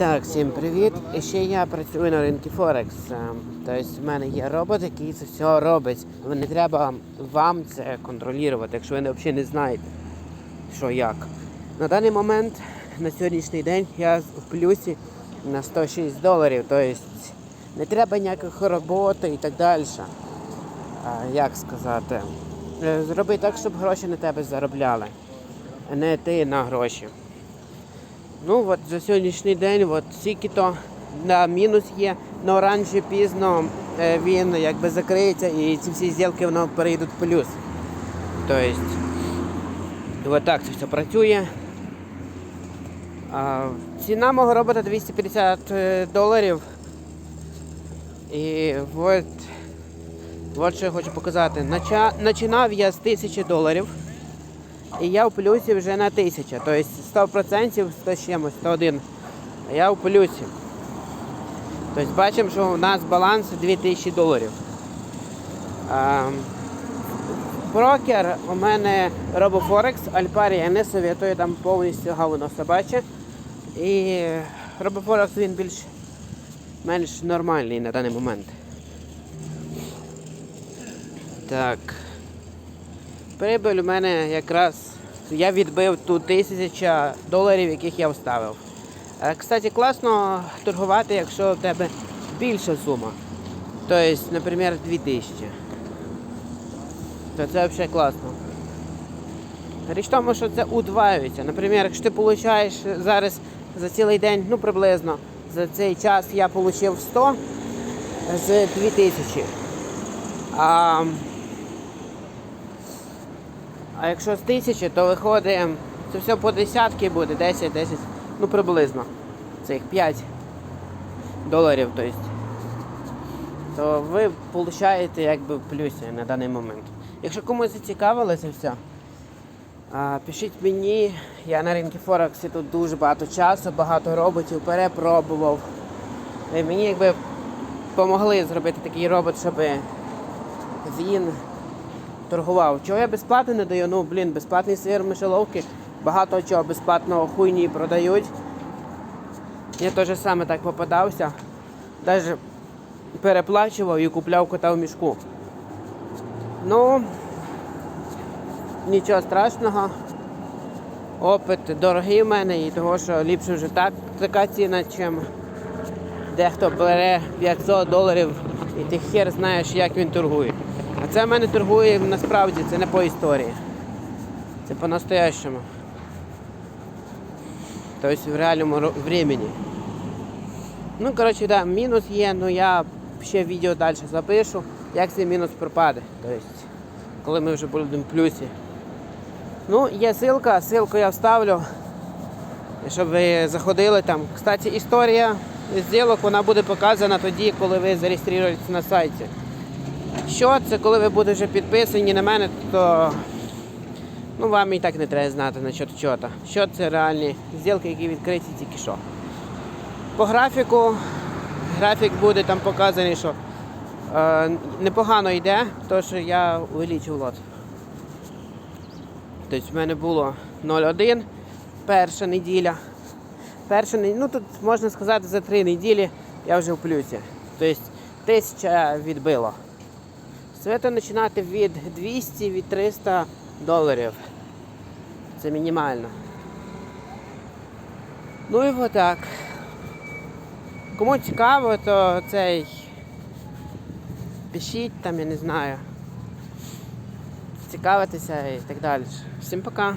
Так, всім привіт. І ще я працюю на ринку Форекс. Ем, Тобто в мене є робот, який це все робить. Не треба вам це контролювати, якщо ви взагалі не знаєте, що як. На даний момент, на сьогоднішній день, я в плюсі на 106 доларів. Тобто не треба ніяких роботи і так далі. Як сказати? Е, Зроби так, щоб гроші на тебе заробляли, а не ти на гроші. Ну от за сьогоднішній день от стільки то на мінус є, на оранжі пізно е, він якби закриється і ці всі зділки воно перейдуть в плюс. Тобто, от так це все працює. А, ціна мого робота 250 е, доларів. І от, от що я хочу показати. Начинав я з 1000 доларів. І я в плюсі вже на 1000. Тобто 100% 100 з чимось, 101. А я в плюсі. Тобто бачимо, що у нас баланс 2000 доларів. Брокер у мене RoboForex, Альпарі, я не советую, там повністю говно собаче. І RoboForex він більш менш нормальний на даний момент. Так. Прибиль у мене якраз я відбив ту тисяча доларів, яких я вставив. Е, Кстати, класно торгувати, якщо в тебе більша сума. Тобто, наприклад, 2000. То це взагалі класно. Річ в тому, що це удваюється. Наприклад, якщо ти отримуєш зараз за цілий день, ну приблизно, за цей час я отримав 100 з 2000. А а якщо з тисячі, то виходить, це все по десятки буде, 10, 10, ну приблизно. Цих 5 доларів, тобто. То ви получаєте якби плюсі на даний момент. Якщо комусь зацікавило це все, пишіть мені, я на ринку Форексі тут дуже багато часу, багато роботів перепробував. І мені якби допомогли зробити такий робот, щоб він торгував. Чого я безплатно не даю? Ну, блін, безплатний сир мишеловки, багато чого безплатного хуйні продають. Я теж саме так попадався. Навіть переплачував і купляв кота в мішку. Ну, нічого страшного. Опит дорогий в мене і того, що ліпше вже так, така ціна, чим дехто бере 500 доларів і ти хер знаєш, як він торгує. Це в мене торгує насправді, це не по історії. Це по-настоящему. Тобто в реальному времени. Ну, коротше, да, мінус є, але я ще відео далі запишу, як цей мінус пропаде. Тобто, коли ми вже будемо в плюсі. Ну, є ссылка, ссылку я вставлю, щоб ви заходили там. Кстати, історія зділок вона буде показана тоді, коли ви зареєструєтесь на сайті. Що це, коли ви будете вже підписані на мене, то ну, вам і так не треба знати на що чого. Що це реальні зділки, які відкриті тільки що. По графіку, графік буде там показаний, що е, непогано йде, тому що я увеличив лот. Тобто в мене було 0,1 перша неділя. Перша, ну тут можна сказати за три неділі я вже в плюсі. Тобто тисяча відбило. Свято починати від 200 від 300 доларів. Це мінімально. Ну і отак. Кому цікаво, то цей пишіть там, я не знаю. Цікавитися і так далі. Всім пока.